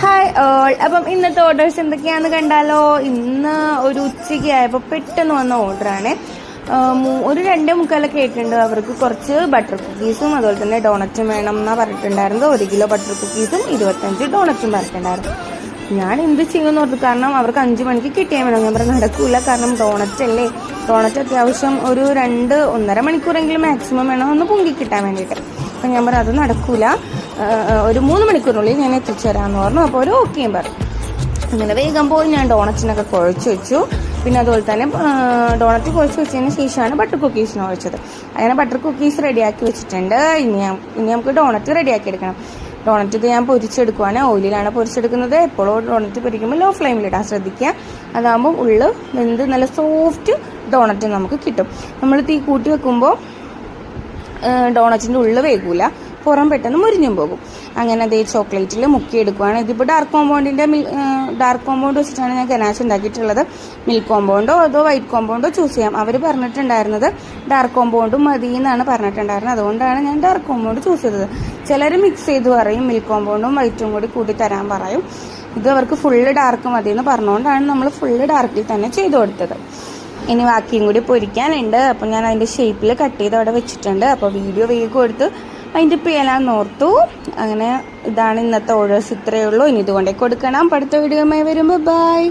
Hi all അപ്പം ഇന്നത്തെ orders എന്തൊക്കെയാണെന്ന് കണ്ടാലോ? ഇന്ന് ഒരു ഉച്ചയ്ക്ക് ആയപ്പോൾ പെട്ടെന്ന് വന്ന ഓർഡറാണ് ഒരു രണ്ട് മുക്കാലൊക്കെ ആയിട്ടുണ്ട്. അവർക്ക് കുറച്ച് ബട്ടർ കുക്കീസും അതുപോലെ തന്നെ ഡോണറ്റും വേണം എന്നാ പറഞ്ഞിട്ടുണ്ടായിരുന്നത് ഒരു കിലോ ബട്ടർ കുക്കീസും ഇരുപത്തഞ്ച് ഡോണറ്റും പറഞ്ഞിട്ടുണ്ടായിരുന്നു. ഞാൻ എന്ത് ചെയ്യുമെന്ന് ഓർത്തു കാരണം അവർക്ക് അഞ്ച് മണിക്ക് കിട്ടിയാൽ വേണം ഞാൻ പറഞ്ഞു നടക്കൂല. കാരണം ഡോണറ്റ് അല്ലേ? ഡോണറ്റ് അത്യാവശ്യം ഒരു രണ്ട് ഒന്നര മണിക്കൂറെങ്കിലും മാക്സിമം വേണം. ഒന്ന് പൊങ്കി കിട്ടാൻ വേണ്ടിയിട്ട്. അപ്പം ഞാൻ പറഞ്ഞു അത് നടക്കൂല. ഒരു മൂന്ന് മണിക്കൂറിനുള്ളിൽ ഞാൻ എത്തിച്ചു തരാമെന്ന് പറഞ്ഞു. അപ്പോൾ ഒരു ഓക്കെയും പറഞ്ഞു. അങ്ങനെ വേഗം പോയി ഞാൻ ഡോണറ്റിനൊക്കെ കുഴച്ച് വെച്ചു. പിന്നെ അതുപോലെ തന്നെ ഡോണറ്റ് കുഴച്ച് വെച്ചതിന് ശേഷമാണ് ബട്ടർ കുക്കീസിന് കുഴച്ചത്. അങ്ങനെ ബട്ടർ കുക്കീസ് റെഡിയാക്കി വെച്ചിട്ടുണ്ട്. ഇനി ഇനി നമുക്ക് ഡോണറ്റ് റെഡിയാക്കി എടുക്കണം. ഡോണറ്റ് ഇത് ഞാൻ പൊരിച്ചെടുക്കുവാണ്. ഓയിലിലാണ് പൊരിച്ചെടുക്കുന്നത്. എപ്പോഴും ഡോണറ്റ് പൊരിക്കുമ്പോൾ ലോ ഫ്ലെയിമിൽ ഫ്ലെയിമിലിടാൻ ശ്രദ്ധിക്കുക. അതാകുമ്പോൾ ഉള്ളു വെന്ത് നല്ല സോഫ്റ്റ് ഡോണറ്റ് നമുക്ക് കിട്ടും. നമ്മൾ തീ കൂട്ടി വെക്കുമ്പോൾ ഡോണറ്റിന്റെ ഉള്ള് വേകൂല. പുറം പെട്ടെന്ന് മുരിഞ്ഞും പോകും. അങ്ങനെ അതേ ചോക്ലേറ്റിൽ മുക്കിയെടുക്കുവാണ്. ഇതിപ്പോൾ ഡാർക്ക് കോമ്പൗണ്ടിന്റെ ഡാർക്ക് കോമ്പൗണ്ട് വെച്ചിട്ടാണ് ഞാൻ ഗനാഷ് ഉണ്ടാക്കിയിട്ടുള്ളത്. മിൽക്ക് കോമ്പൗണ്ടോ അതോ വൈറ്റ് കോമ്പൗണ്ടോ ചൂസ് ചെയ്യാം. അവർ പറഞ്ഞിട്ടുണ്ടായിരുന്നത് ഡാർക്ക് കോമ്പൗണ്ടും മതി എന്നാണ് പറഞ്ഞിട്ടുണ്ടായിരുന്നത്. അതുകൊണ്ടാണ് ഞാൻ ഡാർക്ക് കോമ്പൗണ്ട് ചൂസ് ചെയ്തത്. ചിലർ മിക്സ് ചെയ്ത് പറയും മിൽക്ക് കോമ്പൗണ്ടും വൈറ്റും കൂടി കൂട്ടി തരാൻ പറയും. ഇത് അവർക്ക് ഫുള്ള് ഡാർക്ക് മതി എന്ന് പറഞ്ഞുകൊണ്ടാണ് നമ്മൾ ഫുള്ള് ഡാർക്കിൽ തന്നെ ചെയ്തു കൊടുത്തത്. ഇനി ബാക്കിയും കൂടി പൊരിക്കാനുണ്ട്. അപ്പം ഞാൻ അതിന്റെ ഷേപ്പിൽ കട്ട് ചെയ്ത് അവിടെ വെച്ചിട്ടുണ്ട്. അപ്പോൾ വീഡിയോ വേഗം എടുത്ത് അതിന്റെ ചെയ്യാനാന്ന് ഓർത്തു. അങ്ങനെ ഇതാണ് ഇന്നത്തെ ഓർഡേഴ്സ് ഇത്രയേ ഉള്ളൂ. ഇനി ഇതുകൊണ്ടേ കൊടുക്കണം. അടുത്ത വീഡിയോ വരുമ്പോൾ ബൈ.